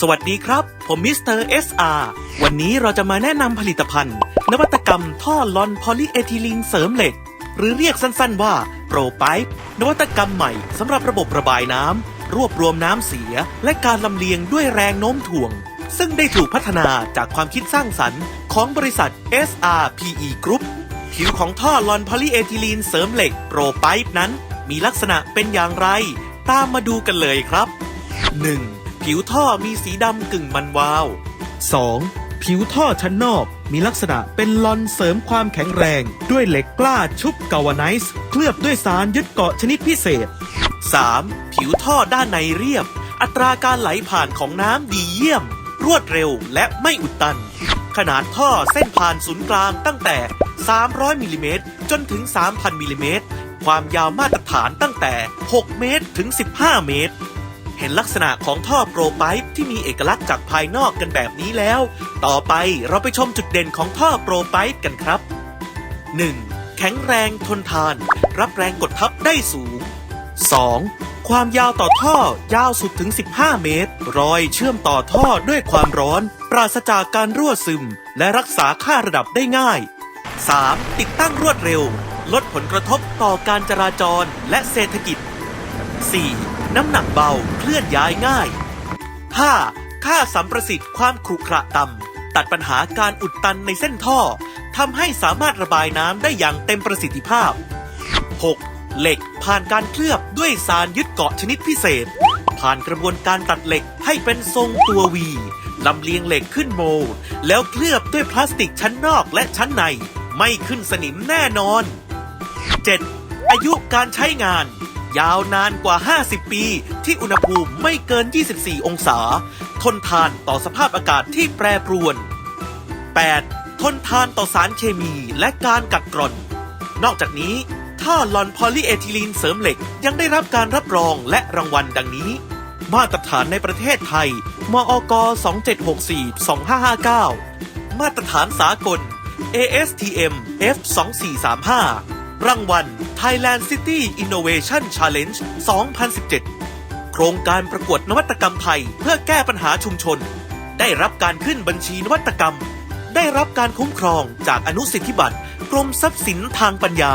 สวัสดีครับ ผมมิสเตอร์ SR วันนี้เราจะมาแนะนำผลิตภัณฑ์ นวัตกรรมท่อลอนพอลีเอทิลีนเสริมเหล็ก หรือเรียกสั้นๆว่าโปรไ p ปนวัตกรรมใหม่สำหรับระบบระบายน้ำรวบรวมน้ำเสีย และการลำเลียงด้วยแรงโน้มถ่วง ซึ่งได้ถูกพัฒนาจากความคิดสร้างสรรค์ของบริษัท SRPE Group ผิวของท่อลอนพอลีเอทิลีนเสริมเหล็กโปรไ p ปนั้น มีลักษณะเป็นอย่างไร ตามมาดูกันเลยครับ 1. ผิวท่อมีสีดำกึ่งมันวาว 2. ผิวท่อชั้นนอกมีลักษณะเป็นลอนเสริมความแข็งแรง ด้วยเหล็กกล้าชุบกาวาไนซ์เคลือบด้วยสารยึดเกาะชนิดพิเศษ 3. ผิวท่อด้านในเรียบ อัตราการไหลผ่านของน้ำดีเยี่ยม รวดเร็วและไม่อุดตัน ขนาดท่อเส้นผ่านศูนย์กลางตั้งแต่ 300มิลลิเมตรจนถึง 3,000มิลลิเมตรความยาวมาตรฐานตั้งแต่ 6 เมตรถึง 15 เมตร เห็นลักษณะของท่อโปรไ p ปที่มีเอกลักษณ์จากภายนอกกันแบบนี้แล้ว ต่อไปเราไปชมจุดเด่นของท่อโปรไ p ปกันครับ 1. แข็งแรงทนทาน รับแรงกดทับได้สูง 2. ความยาวต่อท่อยาวสุดถึง 15 เมตร รอยเชื่อมต่อท่อด้วยความร้อน ปราศจากการรั่วซึม และรักษาค่าระดับได้ง่าย 3. ติดตั้งรวดเร็ว ลดผลกระทบต่อการจราจรและเศรษฐกิจ 4. น้ำหนักเบาเคลื่อนย้ายง่าย 5. ค่าสัมประสิทธิ์ความขรุขระต่ำตัดปัญหาการอุดตันในเส้นท่อทำให้สามารถระบายน้ำได้อย่างเต็มประสิทธิภาพ 6. เหล็กผ่านการเคลือบด้วยสารยึดเกาะชนิดพิเศษ ผ่านกระบวนการตัดเหล็กให้เป็นทรงตัววีลำเลียงเหล็กขึ้นโม แล้วเคลือบด้วยพลาสติกชั้นนอกและชั้นใน ไม่ขึ้นสนิมแน่นอน 7. อายุการใช้งาน ยาวนานกว่า 50 ปี ที่อุณหภูมิไม่เกิน 24 องศา ทนทานต่อสภาพอากาศที่แปรปรวน 8. ทนทานต่อสารเคมีและการกัดกร่อน นอกจากนี้ท่อลอนพอลีเอทิลีนเสริมเหล็กยังได้รับการรับรองและรางวัลดังนี้ มาตรฐานในประเทศไทย มอก 2764-2559 มาตรฐานสากล ASTM F2435 รางวัล Thailand City Innovation Challenge 2017 โครงการประกวดนวัตกรรมไทยเพื่อแก้ปัญหาชุมชน ได้รับการขึ้นบัญชีนวัตกรรม ได้รับการคุ้มครองจากอนุสิทธิบัตรกรมทรัพย์สินทางปัญญา